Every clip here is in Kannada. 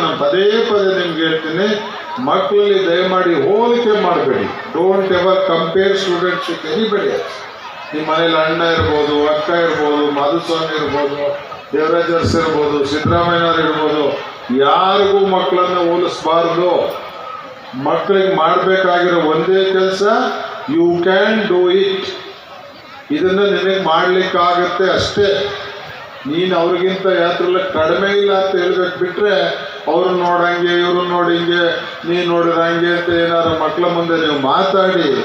ನಾನು ಪದೇ ಪದೇ ನಿಮ್ಗೆ ಹೇಳ್ತೀನಿ, ಮಕ್ಕಳಲ್ಲಿ ದಯಮಾಡಿ ಹೋಲಿಕೆ ಮಾಡಬೇಡಿ. Don't ever compare students with anybody ನಿಮ್ಮ ಮನೇಲಿ ಅಣ್ಣ ಇರ್ಬೋದು, ಅಕ್ಕ ಇರ್ಬೋದು, ಮಾಧುಸ್ವಾಮಿ ಇರ್ಬೋದು, ದೇವರಾಜರ್ಸ್ ಇರ್ಬೋದು, ಸಿದ್ದರಾಮಯ್ಯನವ್ರು ಇರ್ಬೋದು, ಯಾರಿಗೂ ಮಕ್ಕಳನ್ನ ಹೋಲಿಸ್ಬಾರ್ದು. ಮಕ್ಕಳಿಗೆ ಮಾಡಬೇಕಾಗಿರೋ ಒಂದೇ ಕೆಲಸ ಯು ಕ್ಯಾನ್ ಡೂ ಇಟ್ ಇದನ್ನು ನಿನಗೆ ಮಾಡಲಿಕ್ಕಾಗತ್ತೆ ಅಷ್ಟೇ. ನೀನು ಅವ್ರಿಗಿಂತ ಯಾತ್ರೆಲ್ಲ ಕಡಿಮೆ ಇಲ್ಲ ಅಂತ ಹೇಳ್ಬೇಕು ಬಿಟ್ರೆ ಅವ್ರು ನೋಡಂಗೆ ಇವ್ರು ನೋಡಿಂಗೆ ನೀನು ನೋಡಿದಂಗೆ ಅಂತ ಏನಾದ್ರು ಮಕ್ಕಳ ಮುಂದೆ ನೀವು ಮಾತಾಡಿ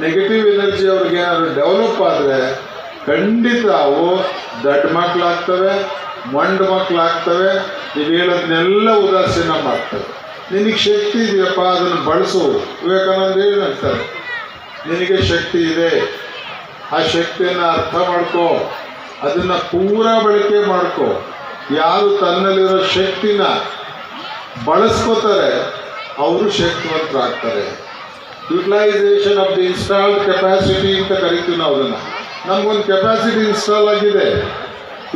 ನೆಗೆಟಿವ್ ಎನರ್ಜಿ ಅವ್ರಿಗೆ ಏನಾದ್ರು ಡೆವಲಪ್ ಆದರೆ ಖಂಡಿತ ಅವು ದಡ್ಡ ಮಕ್ಕಳಾಗ್ತವೆ ಮಂಡು ಮಕ್ಕಳಾಗ್ತವೆ ನೀವು ಹೇಳೋದನ್ನೆಲ್ಲ ಉದಾಸೀನ ಮಾಡ್ತವೆ. ನಿನಗೆ ಶಕ್ತಿ ಇದೆಯಪ್ಪ, ಅದನ್ನು ಬಳಸು. ವಿವೇಕಾನಂದ ಏನಂತಾರೆ ನಿನಗೆ ಶಕ್ತಿ ಇದೆ. ಆ ಶಕ್ತಿಯನ್ನು ಅರ್ಥ ಮಾಡ್ಕೋ. ಅದನ್ನು ಪೂರಾ ಬಳಕೆ ಮಾಡ್ಕೋ. ಯಾರು ತನ್ನಲ್ಲಿರೋ ಶಕ್ತಿನ ಬಳಸ್ಕೋತಾರೆ, ಅವರು ಶಕ್ತಿವಂತರಾಗ್ತಾರೆ. Utilisation of the installed capacity ಅಂತ ಕರಿತೀವಿ ನಾವು ಅದನ್ನು. ನಮಗೊಂದು ಕೆಪಾಸಿಟಿ ಇನ್ಸ್ಟಾಲ್ ಆಗಿದೆ.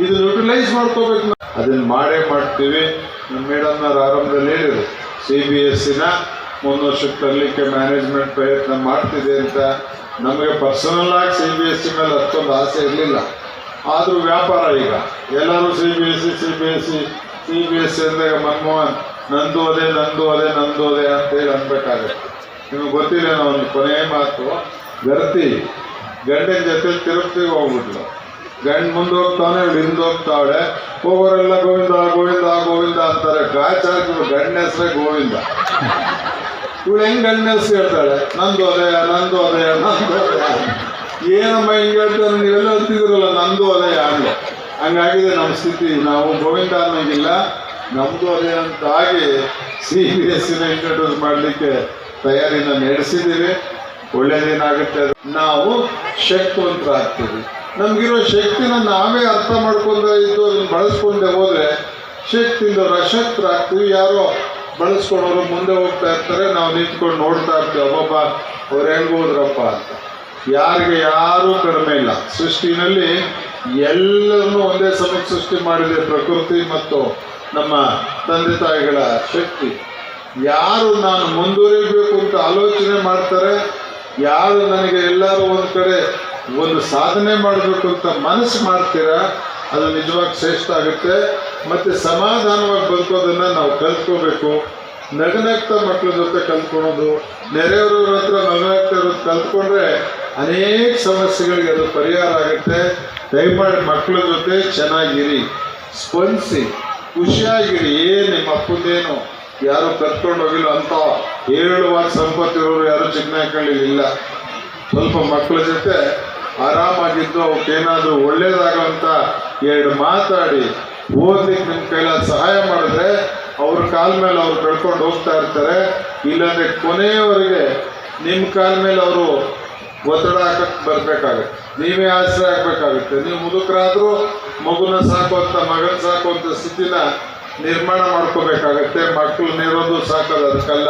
ಇದು ಯುಟಿಲೈಸ್ ಮಾಡ್ಕೋಬೇಕು ಅದನ್ನು ಮಾಡೇ ಮಾಡ್ತೀವಿ. ನಮ್ಮ ಮೇಡಮ್ನವ್ರು ಆರಂಭದಲ್ಲಿ ಹೇಳಿದರು ಸಿ ಬಿ ಎಸ್ ಸಿನ ಒಂದು ವರ್ಷಕ್ಕೆ ತರಲಿಕ್ಕೆ ಮ್ಯಾನೇಜ್ಮೆಂಟ್ ಪ್ರಯತ್ನ ಮಾಡ್ತಿದೆ ಅಂತ. ನಮಗೆ ಪರ್ಸನಲ್ ಆಗಿ ಸಿ ಬಿ ಎಸ್ ಸಿ ಮೇಲೆ ಅಷ್ಟೊಂದು ಆಸೆ ಇರಲಿಲ್ಲ. ಆದರೂ ವ್ಯಾಪಾರ ಈಗ. ಎಲ್ಲರೂ C B S C C B S C C B S C ಅಂದಾಗ ಮನಮೋಹನ್ ನಂದು ಅದೇ ನಂದು ಅದೇ ನಂದು ಅದೇ ಅಂತೇಳಿ ಅನ್ಬೇಕಾಗತ್ತೆ. ನಿಮಗೆ ಗೊತ್ತಿಲ್ಲ ಒಂದು ಕೊನೆಯ ಮಾತು. ಗರ್ತಿ ಗಂಡನ ಜೊತೆ ತಿರುಪತಿಗೆ ಹೋಗ್ಬಿಟ್ಲು. ಗಂಡ ಮುಂದೋಗ್ತಾನೆ ಇವಳು ಹಿಂದೆ ಹೋಗ್ತಾವಳೆ ಹೋಗೋರೆಲ್ಲ ಗೋವಿಂದ ಗೋವಿಂದ ಗೋವಿಂದ ಅಂತಾರೆ. ಗಾಚಾರ್ಜ್ ಗಂಡನ ಹೆಸರೇ ಗೋವಿಂದ. ಇವಳು ಹೆಂಗ್ ಗಂಡನ ಹೆಸರು ಹೇಳ್ತಾಳೆ? ನಂದು ಅದೇ ನಂದು ಅದೇ ನಂದು ಅದೇ ಏನಮ್ಮ ಹಿಂಗೆ ಹೇಳ್ತಾರೆ ನೀವೆಲ್ಲ ಅಂತಿದ್ರಲ್ಲ ನಂದು ಅದೇ ಅಂದೆ ಹಂಗಾಗಿದೆ ನಮ್ಮ ಸ್ಥಿತಿ. ನಾವು ಗೋವಿಂದ ಅನ್ನೋಂಗಿಲ್ಲ. ನಮ್ಮದು ಅದೇ ಅಂತ ಆಗಿ ಸಿ ಬಿ ಎಸ್ ಸಿನ ಇಂಟ್ರೊಡ್ಯೂಸ್ ಮಾಡಲಿಕ್ಕೆ ತಯಾರಿನ ನಡೆಸಿದ್ದೀವಿ. ಒಳ್ಳೇದೇನಾಗುತ್ತೆ ಶಕ್ತಿ ನಾವು ಶಕ್ತಿವಂತರಾಗ್ತೀವಿ. ನಮಗಿರೋ ಶಕ್ತಿನ ನಾವೇ ಅರ್ಥ ಮಾಡ್ಕೊಂಡ್ರೆ ಇದ್ದು ಅದನ್ನು ಬಳಸ್ಕೊಂಡೆ ಹೋದರೆ ಶಕ್ತಿಯಿಂದ ರಶಕ್ತರಾಗ್ತೀವಿ ಯಾರೋ ಬಳಸ್ಕೊಂಡವರು ಮುಂದೆ ಹೋಗ್ತಾ ಇರ್ತಾರೆ. ನಾವು ನಿಂತ್ಕೊಂಡು ನೋಡ್ತಾ ಇರ್ತೀವಿ. ಒಬ್ಬೊಬ್ಬ ಅವ್ರು ಹೆಂಗೆ ಹೋದ್ರಪ್ಪ ಅಂತ. ಯಾರಿಗೆ ಯಾರೂ ಕಡಿಮೆ ಇಲ್ಲ. ಸೃಷ್ಟಿನಲ್ಲಿ ಎಲ್ಲರನ್ನೂ ಒಂದೇ ಸಮಯಕ್ಕೆ ಸೃಷ್ಟಿ ಮಾಡಿದೆ ಪ್ರಕೃತಿ ಮತ್ತು ನಮ್ಮ ತಂದೆ ತಾಯಿಗಳ ಶಕ್ತಿ. ಯಾರು ನಾನು ಮುಂದುವರಿಬೇಕು ಅಂತ ಆಲೋಚನೆ ಮಾಡ್ತಾರೆ, ಯಾರು ನನಗೆ ಎಲ್ಲರೂ ಒಂದು ಕಡೆ ಒಂದು ಸಾಧನೆ ಮಾಡಬೇಕು ಅಂತ ಮನಸ್ಸು ಮಾಡ್ತೀರಾ, ಅದು ನಿಜವಾಗಿ ಶ್ರೇಷ್ಠ ಆಗುತ್ತೆ. ಮತ್ತು ಸಮಾಧಾನವಾಗಿ ಬದುಕೋದನ್ನು ನಾವು ಕಲ್ತ್ಕೋಬೇಕು. ನಗನಗ್ತಾ ಮಕ್ಕಳ ಜೊತೆ ಕಲ್ತ್ಕೊಳೋದು, ನೆರೆಯವರ ಹತ್ರ ನಗನಗ್ತಾ ಇರೋದು ಕಲ್ತ್ಕೊಂಡ್ರೆ ಅನೇಕ ಸಮಸ್ಯೆಗಳಿಗೆ ಅದು ಪರಿಹಾರ ಆಗುತ್ತೆ. ದಯಮಾಡಿ ಮಕ್ಕಳ ಜೊತೆ ಚೆನ್ನಾಗಿರಿ. ಸ್ಪಂದಿಸಿ. ಖುಷಿಯಾಗಿರಿ. ಏನು ನಿಮ್ಮ ಅಪ್ಪಂದೇನು? ಯಾರು ಕರ್ಕೊಂಡು ಹೋಗಿಲ್ಲ ಅಂತ ಹೇಳುವಾಗ ಸಂಪತ್ತಿರೋರು ಯಾರು ಚಿನ್ನ ಇಲ್ಲ ಸ್ವಲ್ಪ ಮಕ್ಕಳ ಜೊತೆ ಆರಾಮಾಗಿದ್ದು ಅವಕ್ಕೇನಾದರೂ ಒಳ್ಳೇದಾಗುವಂಥ ಎರಡು ಮಾತಾಡಿ. ಓದ್ಲಿಕ್ಕೆ ನಿಮ್ಮ ಕೈಲಾದ ಸಹಾಯ ಮಾಡಿದ್ರೆ ಅವ್ರ ಕಾಲ ಮೇಲೆ ಅವ್ರು ಕಳ್ಕೊಂಡು ಹೋಗ್ತಾ ಇರ್ತಾರೆ. ಇಲ್ಲಾಂದ್ರೆ ಕೊನೆಯವರೆಗೆ ನಿಮ್ಮ ಕಾಲ ಮೇಲೆ ಅವರು ಒತ್ತಡ ಹಾಕಕ್ಕೆ ಬರಬೇಕಾಗುತ್ತೆ. ನೀವೇ ಆಶ್ರಯ ಆಗಬೇಕಾಗುತ್ತೆ. ನೀವು ಮುದುಕರಾದರೂ ಮಗುನ ಸಾಕುವಂಥ ಮಗನ ಸಾಕುವಂಥ ಸ್ಥಿತಿನ ನಿರ್ಮಾಣ ಮಾಡ್ಕೋಬೇಕಾಗತ್ತೆ. ಮಕ್ಕಳು ನೇರೋದು ಸಾಕೋದು ಅದಕ್ಕಲ್ಲ.